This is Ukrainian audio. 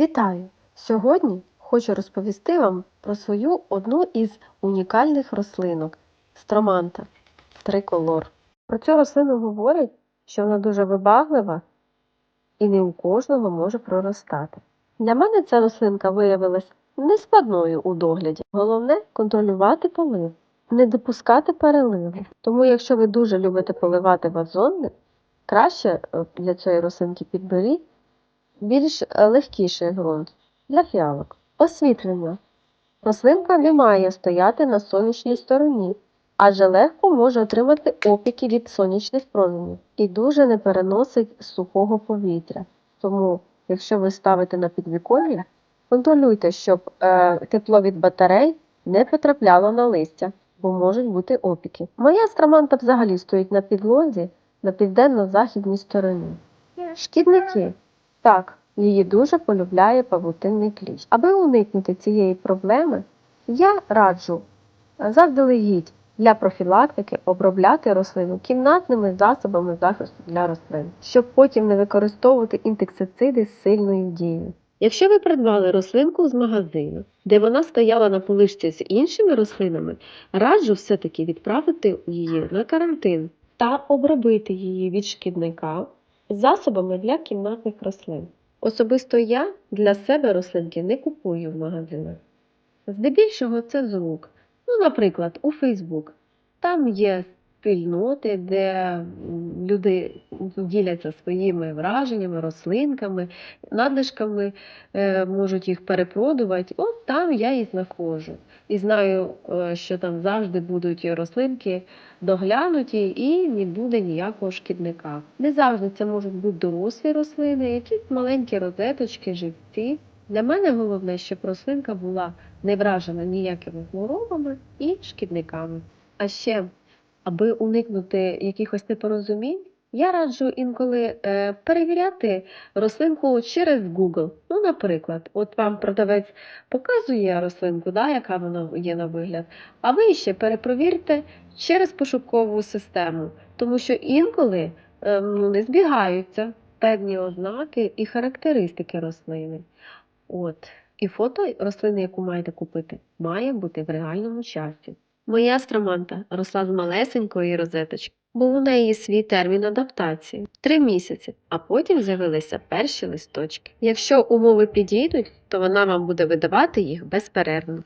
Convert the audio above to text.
Вітаю! Сьогодні хочу розповісти вам про свою одну із унікальних рослинок строманта триколор. Про цю рослину говорять, що вона дуже вибаглива і не у кожного може проростати. Для мене ця рослинка виявилась нескладною у догляді. Головне контролювати полив, не допускати переливу. Тому, якщо ви дуже любите поливати вазони, краще е, для цієї рослинки підберіть більш е, легкіший ґрунт для фіалок. Освітлення. Рослинка не має стояти на сонячній стороні, адже легко може отримати опіки від сонячних променів і дуже не переносить сухого повітря. Тому, якщо ви ставите на підвіконня, контролюйте, щоб е, тепло від батарей не потрапляло на листя, бо можуть бути опіки. Моя страманта взагалі стоїть на підлозі на південно-західній стороні. Шкідники. Так, її дуже полюбляє павутинний кліщ. Аби уникнути цієї проблеми, я раджу заздалегідь для профілактики обробляти рослину кімнатними засобами захисту для рослин, щоб потім не використовувати інсектициди з сильною дією. Якщо ви придбали рослинку з магазину, де вона стояла на поличці з іншими рослинами, раджу все-таки відправити її на карантин та обробити її від шкідника засобами для кімнатних рослин. Особисто я для себе рослинки не купую в магазинах. Здебільшого це з рук. Ну, наприклад, у Фейсбук. Там є спільноти, де люди діляться своїми враженнями, рослинками, надлишками, е, можуть їх перепродувати. От там я і знаходжу. І знаю, е, що там завжди будуть рослинки доглянуті і не буде ніякого шкідника. Не завжди це можуть бути дорослі рослини, якісь маленькі розеточки, живці. Для мене головне, щоб рослинка була не вражена ніякими хворобами і шкідниками. А ще, аби уникнути якихось непорозумінь, я раджу інколи е, перевіряти рослинку через Google. Ну, наприклад, от вам продавець показує рослинку, да, яка вона є на вигляд, а ви ще перепровірте через пошукову систему, тому що інколи е, ну, не збігаються певні ознаки і характеристики рослини. От. І фото рослини, яку маєте купити, має бути в реальному часі. Моя астроманта росла з малесенької розеточки. Був у неї свій термін адаптації три місяці, а потім з'явилися перші листочки. Якщо умови підійдуть, то вона вам буде видавати їх безперервно.